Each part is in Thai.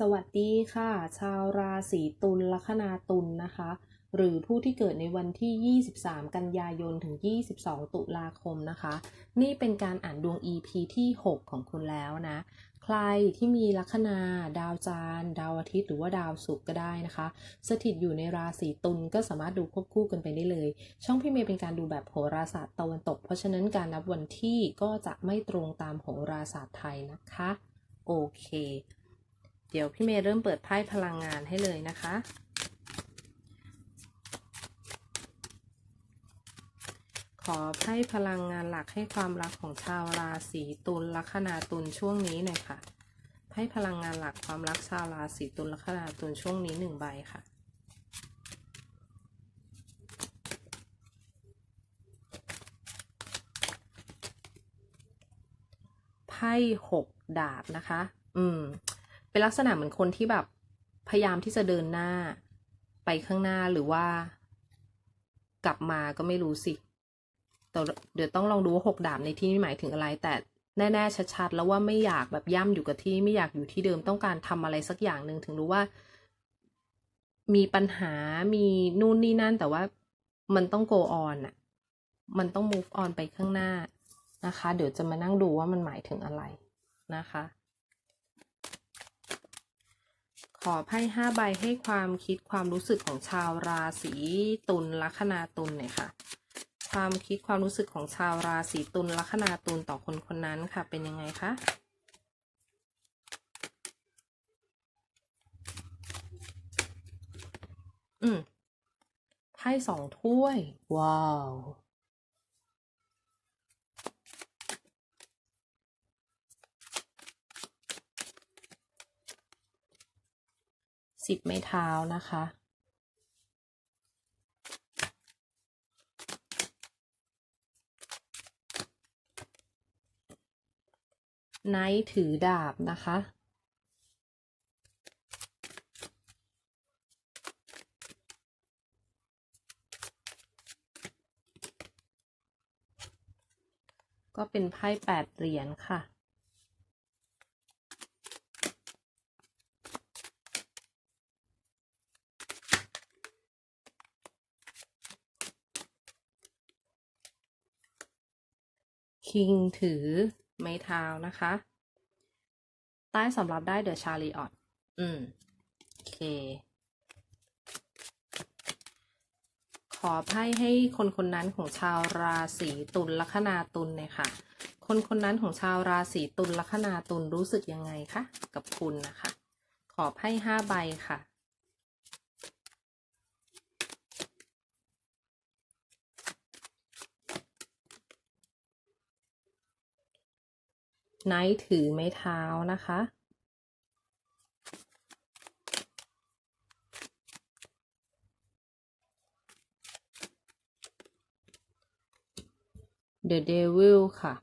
สวัสดีค่ะ ชาวราศีตุลลัคนาตุลนะคะ หรือผู้ที่เกิดในวันที่ 23 กันยายนถึง 22 ตุลาคมนะคะ นี่เป็นการอ่านดวง EP ที่ 6 ของคุณแล้วนะ ใครที่มีลัคนา ดาวจานดาวอาทิตย์ หรือว่าดาวศุกร์ก็ได้นะคะ สถิตอยู่ในราศีตุลก็สามารถดูควบคู่กันไปได้เลย ช่องพี่เมย์เป็นการดูแบบโหราศาสตร์ตะวันตก เพราะฉะนั้นการนับวันที่ก็จะไม่ตรงตามโหราศาสตร์ไทยนะคะ โอเค เดี๋ยวพี่เมย์เริ่มเปิดไพ่พลังงานให้เลยนะคะ ขอไพ่พลังงานหลักให้ความรักของชาวราศีตุลลัคนาตุลช่วงนี้หน่อยค่ะไพ่พลังงานหลักความรักชาวราศีตุลลัคนาตุลช่วงนี้หนึ่งใบค่ะไพ่หกดาบนะคะ อืม เป็นลักษณะเหมือนคนที่แบบพยายามที่จะเดินหน้า ไปข้างหน้าหรือว่า กลับมาก็ไม่รู้สิแต่เดี๋ยวต้องลองดูว่าหกดาบในที่นี้หมายถึงอะไร แต่แน่ๆชัดๆแล้วว่าไม่อยากแบบย่ำอยู่กับที่ไม่อยากอยู่ที่เดิมต้องการทำอะไรสักอย่างหนึ่งถึงรู้ว่า มีปัญหามีนู่นนี่นั่น แต่ว่ามันต้อง go on อะมันต้อง move on ไปข้างหน้านะคะ เดี๋ยวจะมานั่งดูว่ามันหมายถึงอะไรนะคะ ข อไพ่ห้าใบให้ความคิดความรู้สึกของชาวราศีตุลลัคนาตุลหน่อยค่ะ ความคิดความรู้สึกของชาวราศีตุลลัคนาตุลต่อคนคนนั้นค่ะ เป็นยังไงคะอืมไพ่สองถ้วย ว้าว สิบไม้เท้านะคะ ไนท์ถือดาบนะคะ ก็เป็นไพ่แปดเหรียญค่ะ คิงถือไม้เท้านะคะ ใต้สำหรับได้เดอะชาลีออตอืม โอเค ขอไพ่ให้คนคนนั้นของชาวราศีตุลลัคนาตุลเนี่ยค่ะ คนคนนั้นของชาวราศีตุลลัคนาตุลรู้สึกยังไงคะ กับคุณนะคะ ขอไพ่ห้าใบค่ะ ไนท์ถือไม้เท้านะคะ The Devil ค่ะ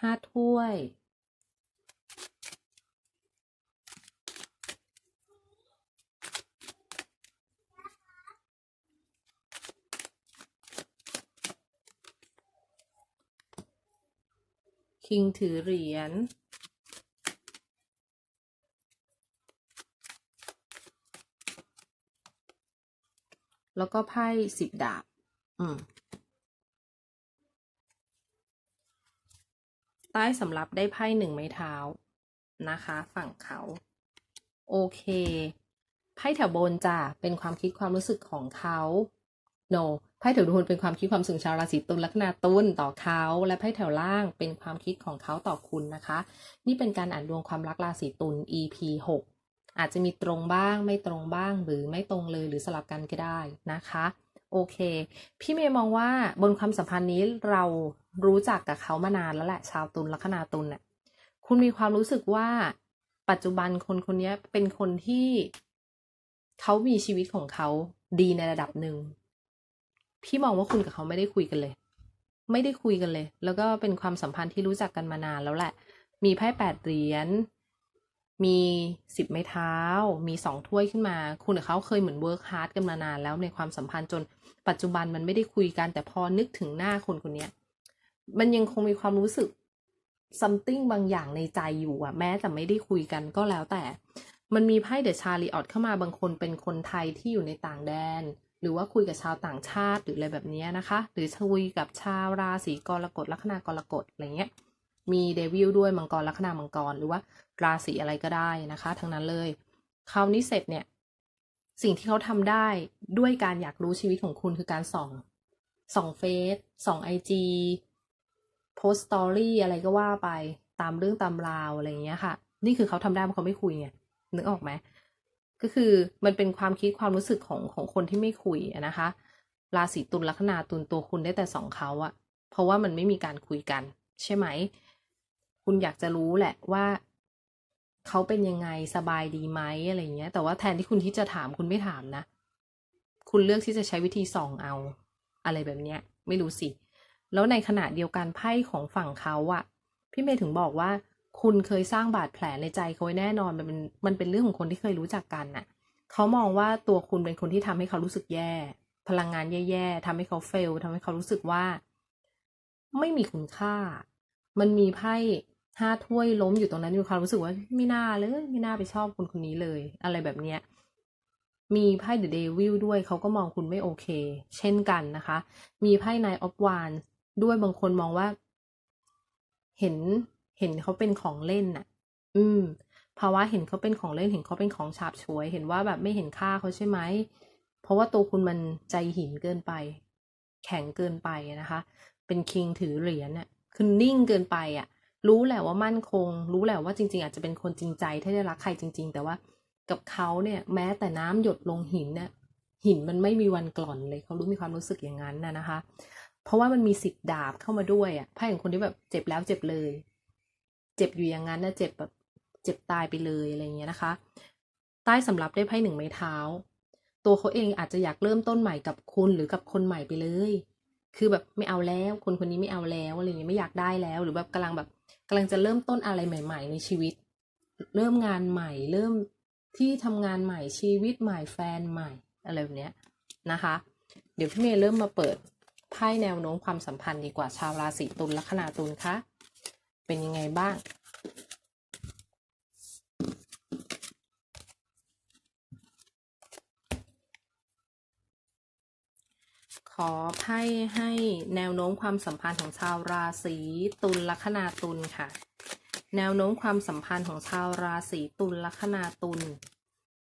ห้าถ้วย คิงถือเหรียญแล้วก็ไพ่สิบดาบ อืม ใต้สำรับได้ไพ่หนึ่งไม้เท้านะคะ ฝั่งเขา โอเค ไพ่แถวบนจ้ะเป็นความคิดความรู้สึกของเขา no ไพ่แถวบนเป็นความคิดความรู้สึกชาวราศีตุลลัคนาตุลต่อเขา และไพ่แถวล่างเป็นความคิดของเขาต่อคุณนะคะ นี่เป็นการอ่านดวงความรักราศีตุล EP 6 อาจจะมีตรงบ้างไม่ตรงบ้างหรือไม่ตรงเลยหรือสลับกันก็ได้นะคะ โอเค พี่เมย์มองว่าบนความสัมพันธ์นี้เรารู้จักกับเขามานานแล้วแหละ ชาวตุลลัคนาตุลน่ะคุณมีความรู้สึกว่าปัจจุบันคนคนนี้เป็นคนที่เขามีชีวิตของเขาดีในระดับหนึ่ง พี่มองว่าคุณกับเขาไม่ได้คุยกันเลย ไม่ได้คุยกันเลย แล้วก็เป็นความสัมพันธ์ที่รู้จักกันมานานแล้วแหละ มีไพ่แปดเหรียญมีสิบไม้เท้า มีสองถ้วยขึ้นมา คุณกับเขาเคยเหมือนเวิร์กฮาร์ดกันมานานแล้วในความสัมพันธ์จนปัจจุบันมันไม่ได้คุยกันแต่พอนึกถึงหน้าคนคนนี้มันยังคงมีความรู้สึก something บางอย่างในใจอยู่อะแม้แต่ไม่ได้คุยกันก็แล้วแต่ มันมีไพ่เดอะชาลีออตเข้ามาบางคนเป็นคนไทยที่อยู่ในต่างแดน หรือว่าคุยกับชาวต่างชาติหรืออะไรแบบนี้นะคะ หรือคุยกับชาวราศีกรกฎลัคนากรกฎอะไรเงี้ยมีเดวิลด้วยมังกรลัคนามังกรหรือว่าราศีอะไรก็ได้นะคะ ทั้งนั้นเลยคราวนี้เสร็จเนี่ยสิ่งที่เขาทำได้ด้วยการอยากรู้ชีวิตของคุณคือการส่องส่องเฟซส่องไอจีโพสต์สตอรี่อะไรก็ว่าไปตามเรื่องตามราวอะไรเงี้ยค่ะ นี่คือเขาทำได้เพราะเขาไม่คุยไงนึกออกไหม ก็คือมันเป็นความคิดความรู้สึกของของคนที่ไม่คุยนะคะ ราศีตุลลัคนาตุลตัวคุณได้แต่สองเขาอะเพราะว่ามันไม่มีการคุยกัน ใช่ไหม คุณอยากจะรู้แหละว่าเขาเป็นยังไงสบายดีไหมอะไรเงี้ย แต่ว่าแทนที่คุณที่จะถามคุณไม่ถามนะ คุณเลือกที่จะใช้วิธีส่องเอา อะไรแบบเนี้ย ไม่รู้สิ แล้วในขณะเดียวกันไพ่ของฝั่งเขาอะพี่เมย์ถึงบอกว่า คุณเคยสร้างบาดแผลในใจเขาไว้แน่นอนมันเป็นมันเป็นเรื่องของคนที่เคยรู้จักกันน่ะเขามองว่าตัวคุณเป็นคนที่ทำให้เขารู้สึกแย่ พลังงานแย่ๆทำให้เขาเฟลทำให้เขารู้สึกว่า ไม่มีคุณค่า มันมีไพ่ห้าถ้วยล้มอยู่ตรงนั้นมีความรู้สึกว่าไม่น่าเลยไม่น่าไปชอบคนคนนี้เลย อะไรแบบเนี้ยมีไพ่เดอะเดวิลด้วยเขาก็มองคุณไม่โอเค เช่นกันนะคะ มีไพ่นายออฟวานด้วยบางคนมองว่า เห็น เห็นเขาเป็นของเล่นน่ะ อืม ภาวะเห็นเขาเป็นของเล่น เห็นเขาเป็นของฉาบฉวย เห็นว่าแบบไม่เห็นค่าเขาใช่ไหม เพราะว่าตัวคุณมันใจหินเกินไป แข็งเกินไปนะคะ เป็นคิงถือเหรียญน่ะ คือนิ่งเกินไปอะ รู้แหละว่ามั่นคง รู้แหละว่าจริง ๆ อาจจะเป็นคนจริงใจที่ได้รักใครจริง ๆ แต่ว่ากับเขาเนี่ย แม้แต่น้ำหยดลงหินเนี่ยหินมันไม่มีวันกร่อนเลย เขารู้มีความรู้สึกอย่างนั้นนะนะคะ เพราะว่ามันมีสิบดาบเข้ามาด้วยอะไพ่ของคนที่แบบเจ็บแล้วเจ็บเลย เจ็บอยู่อย่างนั้นนะเจ็บแบบเจ็บตายไปเลยอะไรเงี้ยนะคะ ใต้สำรับได้ไพ่หนึ่งไม้เท้า ตัวเขาเองอาจจะอยากเริ่มต้นใหม่กับคุณหรือกับคนใหม่ไปเลย คือแบบไม่เอาแล้ว คนคนนี้ไม่เอาแล้วอะไรเงี้ยไม่อยากได้แล้ว หรือแบบกำลังแบบกำลังจะเริ่มต้นอะไรใหม่ ๆ ในชีวิต เริ่มงานใหม่เริ่มที่ทำงานใหม่ชีวิตใหม่แฟนใหม่อะไรแบบเนี้ยนะคะ เดี๋ยวพี่เมย์เริ่มมาเปิดไพ่แนวโน้มความสัมพันธ์ดีกว่าชาวราศีตุลลัคนาตุลคะ เป็นยังไงบ้าง ขอไพ่ให้แนวโน้มความสัมพันธ์ของชาวราศีตุลลัคนาตุลค่ะ แนวโน้มความสัมพันธ์ของชาวราศีตุลลัคนาตุล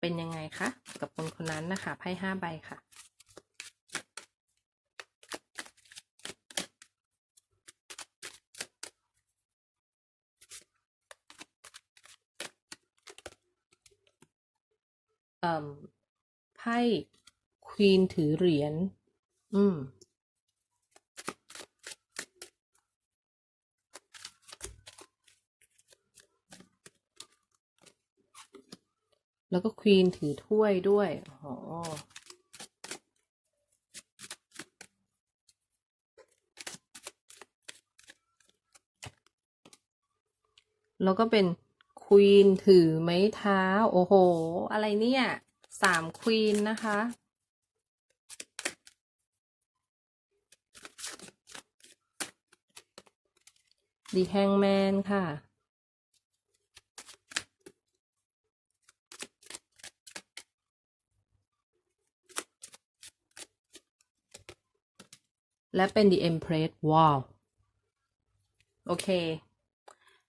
เป็นยังไงคะ กับคนคนนั้นนะคะไพ่ห้าใบค่ะ ไพ่ควีนถือเหรียญ อืม แล้วก็ควีนถือถ้วยด้วย อ๋อแล้วก็เป็น ควีนถือไม้เท้า โอ้โห อะไรเนี่ยสามควีนนะคะ ดีแฮงแมนค่ะและเป็น The Empress ว้าว โอเค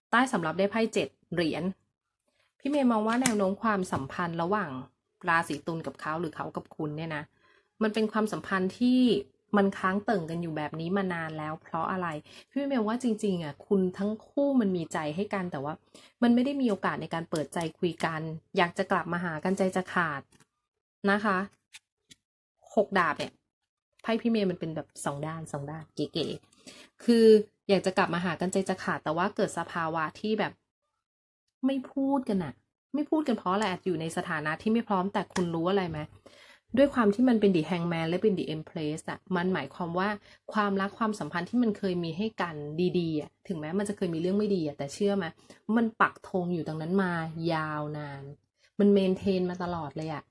ใต้สำรับได้ไพ่เจ็ด เหรียญพี่เมย์มองว่าแนวโน้มความสัมพันธ์ระหว่างราศีตุลกับเขาหรือเขากับคุณเนี่ยนะมันเป็นความสัมพันธ์ที่มันค้างเติ่งกันอยู่แบบนี้มานานแล้ว เพราะอะไร พี่เมย์ว่าจริงๆอะคุณทั้งคู่มันมีใจให้กันแต่ว่า มันไม่ได้มีโอกาสในการเปิดใจคุยกัน อยากจะกลับมาหากันใจจะขาดนะคะหกดาบเนี่ยไพ่พี่เมย์มันเป็นแบบสองด้านสองด้านเก๋ๆคืออยากจะกลับมาหากันใจจะขาดแต่ว่าเกิดสภาวะที่แบบ ไม่พูดกันอะไม่พูดกันเพราะอะไรอาจอยู่ในสถานะที่ไม่พร้อมแต่คุณรู้อะไรไหมด้วยความที่มันเป็น The Hangman และเป็น The Empress อะมันหมายความว่าความรักความสัมพันธ์ที่มันเคยมีให้กันดีๆอะถึงแม้มันจะเคยมีเรื่องไม่ดีอะแต่เชื่อไหมมันปักธงอยู่ตรงนั้นมายาวนาน มันเมนเทนมาตลอดเลยอะ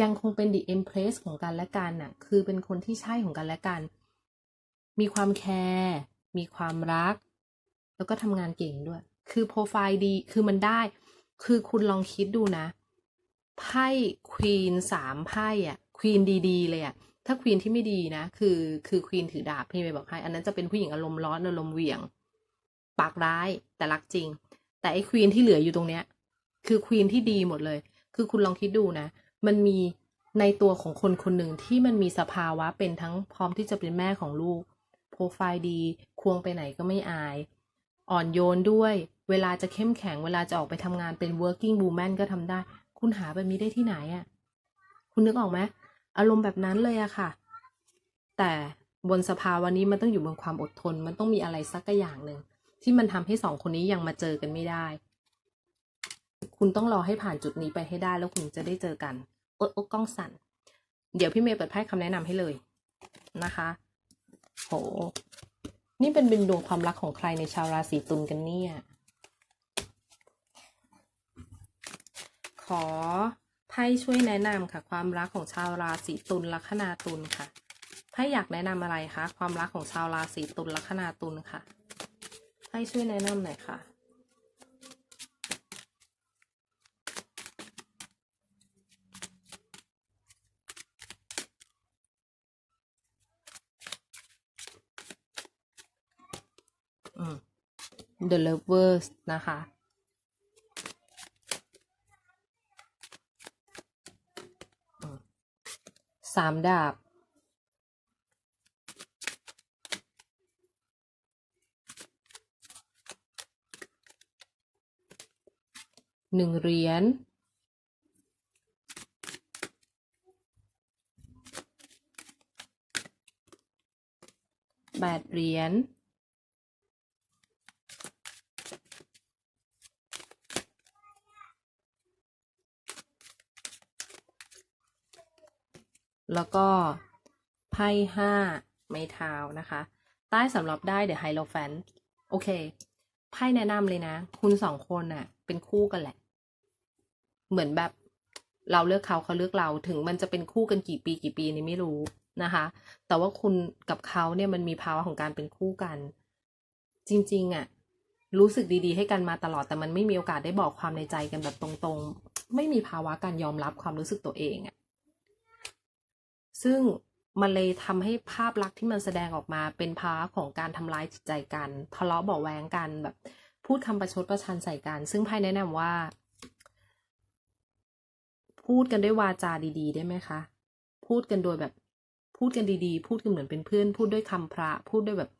ยังคงเป็น The Empress ของกันและกันอะคือเป็นคนที่ใช่ของกันและกัน มีความแคร์ มีความรัก แล้วก็ทำงานเก่งด้วย คือโปรไฟล์ดี คือมันได้ คือคุณลองคิดดูนะ ไพ่ควีนสามไพ่อะควีนดีๆเลยอะถ้าควีนที่ไม่ดีนะ คือคือควีนถือดาบพี่เมย์บอกให้ อันนั้นจะเป็นผู้หญิงอารมณ์ร้อนอารมณ์เหวี่ยง ปากร้ายแต่รักจริง แต่ไอ้ควีนที่เหลืออยู่ตรงเนี้ย คือควีนที่ดีหมดเลย คือคุณลองคิดดูนะ มันมีในตัวของคนคนหนึ่งที่มันมีสภาวะเป็นทั้งพร้อมที่จะเป็นแม่ของลูก โปรไฟล์ดี ควงไปไหนก็ไม่อาย อ่อนโยนด้วย เวลาจะเข้มแข็ง เวลาจะออกไปทำงานเป็น working woman ก็ทำได้ คุณหาแบบนี้ได้ที่ไหนอะ่ะคุณนึกออกไหมอารมณ์แบบนั้นเลยอะค่ะ แต่บนสภาวะนี้มันต้องอยู่บนความอดทน มันต้องมีอะไรสักอย่างหนึ่งที่มันทำให้สองคนนี้ยังมาเจอกันไม่ได้ คุณต้องรอให้ผ่านจุดนี้ไปให้ได้แล้วคุณจะได้เจอกันโอ๊ยโอ๊กล้องสั่น เดี๋ยวพี่เมย์เปิดไพ่คำแนะนำให้เลยนะคะ โห นี่เป็นบินดวงความรักของใครในชาวราศีตุลกันเนี่ย ขอไพ่ช่วยแนะนำค่ะ ความรักของชาวราศีตุลลัคนาตุลค่ะไพ่อยากแนะนำอะไรคะความรักของชาวราศีตุลลัคนาตุลค่ะไพ่ช่วยแนะนำหน่อยค่ะ อืม The Lovers นะคะ สามดาบ หนึ่งเหรียญแปดเหรียญ แล้วก็ไพ่ห้าไม้เท้านะคะ ใต้สำหรับได้เดี๋ยวไฮโลแฟนโอเคไพ่แนะนำเลยนะ คุณสองคนน่ะ เป็นคู่กันแหละ เหมือนแบบเราเลือกเขาเขาเลือกเราถึงมันจะเป็นคู่กันกี่ปีกี่ปีนี่ไม่รู้นะคะ แต่ว่าคุณกับเขาเนี่ยมันมีภาวะของการเป็นคู่กัน จริง ๆอะ่ะรู้สึกดีๆ ให้กันมาตลอดแต่มันไม่มีโอกาสได้บอกความในใจกันแบบตรงๆ ไม่มีภาวะการยอมรับความรู้สึกตัวเองอะ่ะ ซึ่งมันเลยทำให้ภาพลักษณ์ที่มันแสดงออกมาเป็นภาวะของการทำร้ายจิตใจกันทะเลาะเบาแวงกันแบบ พูดคำประชดประชันใส่กัน ซึ่งไพ่แนะนำว่า พูดกันด้วยวาจาดีๆ ได้ไหมคะ พูดกันโดยแบบพูดกันดีๆ พูดกันเหมือนเป็นเพื่อน พูดด้วยคำพระ พูดด้วยแบบ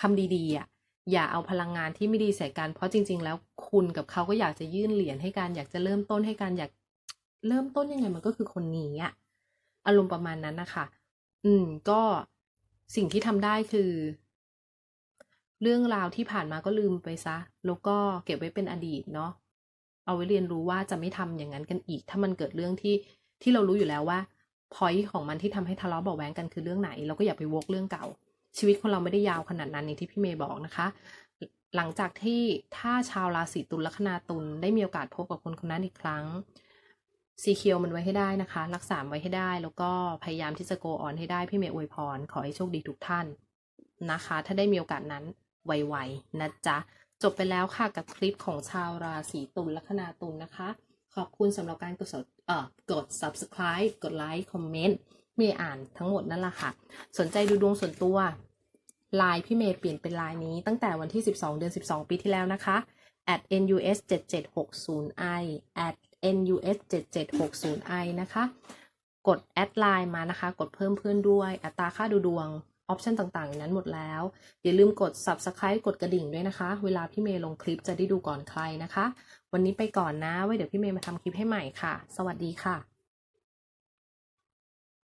คำดีๆอะอย่าเอาพลังงานที่ไม่ดีใส่กัน เพราะจริง ๆ แล้วคุณกับเขาก็อยากจะยื่นเหรียญให้กัน อยากจะเริ่มต้นให้กัน อยากเริ่มต้นยังไงมันก็คือคนนี้อะ อารมณ์ประมาณนั้นนะคะ อืม ก็สิ่งที่ทำได้คือ เรื่องราวที่ผ่านมาก็ลืมไปซะ แล้วก็เก็บไว้เป็นอดีตเนาะ เอาไว้เรียนรู้ว่าจะไม่ทำอย่างนั้นกันอีก ถ้ามันเกิดเรื่องที่ที่เรารู้อยู่แล้วว่าพอยของมันที่ทำให้ทะเลาะเบาะแว้งกันคือเรื่องไหน เราก็อย่าไปวกเรื่องเก่า ชีวิตคนเราไม่ได้ยาวขนาดนั้นอย่างที่พี่เมย์บอกนะคะ หลังจากที่ถ้าชาวราศีตุลลัคนาตุลได้มีโอกาสพบกับคนคนนั้นอีกครั้ง สีเคียวมันไว้ให้ได้นะคะ รักษาไว้ให้ได้ แล้วก็พยายามที่จะโกออนให้ได้ พี่เมย์อวยพร ขอให้โชคดีทุกท่านนะคะ ถ้าได้มีโอกาสนั้นไวๆนะจ๊ะ จบไปแล้วค่ะกับคลิปของชาวราศีตุลลัคนาตุลนะคะ ขอบคุณสำหรับการกด sub- เอ่อกด subscribe กดไลค์คอมเมนต์เมย์อ่านทั้งหมดนั่นแหละค่ะ สนใจดูดวงส่วนตัวไลน์พี่เมย์เปลี่ยนเป็นไลน์นี้ตั้งแต่วันที่ 12 เดือน 12 ปีที่แล้วนะคะ at nus 7760i at nus 7760i นะคะ กดแอดไลน์มานะคะ กดเพิ่มเพื่อนด้วย อัตราค่าดูดวง ออปชันต่างๆอย่างนั้นหมดแล้ว อย่าลืมกด subscribe กดกระดิ่งด้วยนะคะ เวลาพี่เมย์ลงคลิปจะได้ดูก่อนใครนะคะ วันนี้ไปก่อนนะ ไว้เดี๋ยวพี่เมย์มาทำคลิปให้ใหม่ค่ะ สวัสดีค่ะ